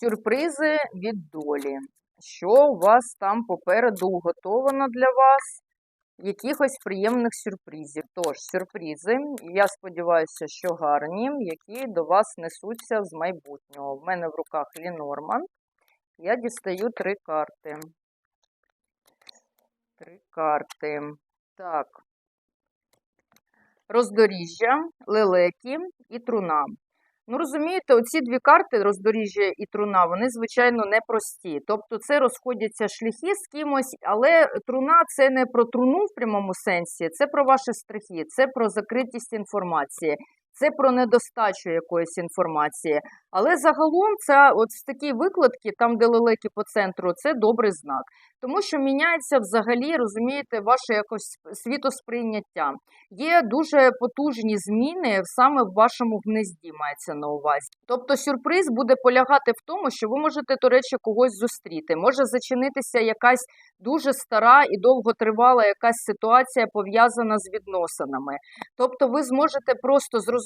Сюрпризи від долі. Що у вас там попереду уготовано для вас? Якихось приємних сюрпризів. Тож, сюрпризи, я сподіваюся, що гарні, які до вас несуться з майбутнього. В мене в руках Лінорман. Я дістаю три карти. Три карти. Так. Роздоріжжя, лелеки і труна. Ну, розумієте, оці дві карти, роздоріжжя і труна, вони, звичайно, непрості. Тобто це розходяться шляхи з кимось, але труна це не про труну в прямому сенсі, це про ваші страхи, це про закритість інформації, це про недостачу якоїсь інформації. Але загалом це от в такій викладці, там, де лелеки по центру, це добрий знак. Тому що міняється взагалі, розумієте, ваше якось світосприйняття. Є дуже потужні зміни саме в вашому гнезді, мається на увазі. Тобто сюрприз буде полягати в тому, що ви можете, до речі, когось зустріти. Може зачинитися якась дуже стара і довготривала якась ситуація пов'язана з відносинами. Тобто ви зможете просто зрозуміти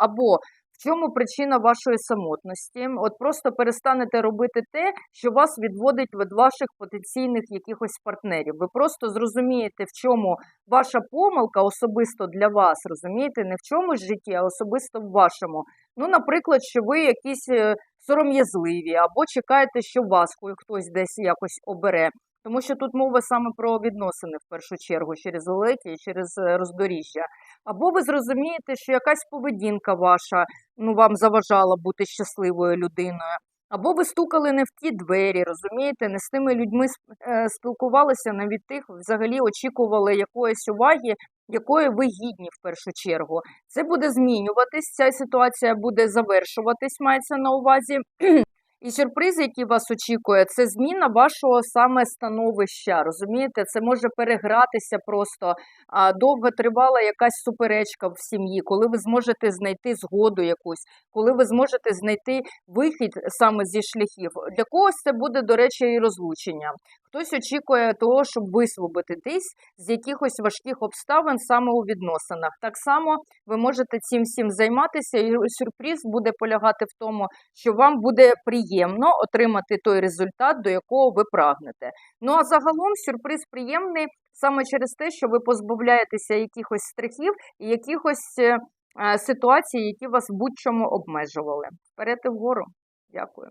або в чому причина вашої самотності? От просто перестанете робити те, що вас відводить від ваших потенційних якихось партнерів. Ви просто зрозумієте, в чому ваша помилка особисто для вас, розумієте, не в чомусь житті, а особисто в вашому. Ну, наприклад, що ви якісь е, сором'язливі, або чекаєте, що вас хтось десь якось обере. Тому що тут мова саме про відносини в першу чергу через олеки і через е, роздоріжжя. Або ви зрозумієте, що якась поведінка ваша ну, вам заважала бути щасливою людиною. Або ви стукали не в ті двері, розумієте, не з тими людьми е, спілкувалися, навіть тих взагалі очікували якоїсь уваги, якої ви гідні в першу чергу. Це буде змінюватись, ця ситуація буде завершуватись, мається на увазі. І сюрприз, який вас очікує, це зміна вашого саме становища. Розумієте, це може перегратися просто а, довго тривала якась суперечка в сім'ї, коли ви зможете знайти згоду якусь, коли ви зможете знайти вихід саме зі шляхів. Для когось це буде, до речі, і розлучення. Хтось очікує того, щоб висвободитись з якихось важких обставин саме у відносинах. Так само ви можете цим всім займатися, і сюрприз буде полягати в тому, що вам буде приємно отримати той результат, до якого ви прагнете. Ну а загалом сюрприз приємний саме через те, що ви позбавляєтеся якихось страхів і якихось е, е, ситуацій, які вас в будь-чому обмежували. Вперед і вгору. Дякую.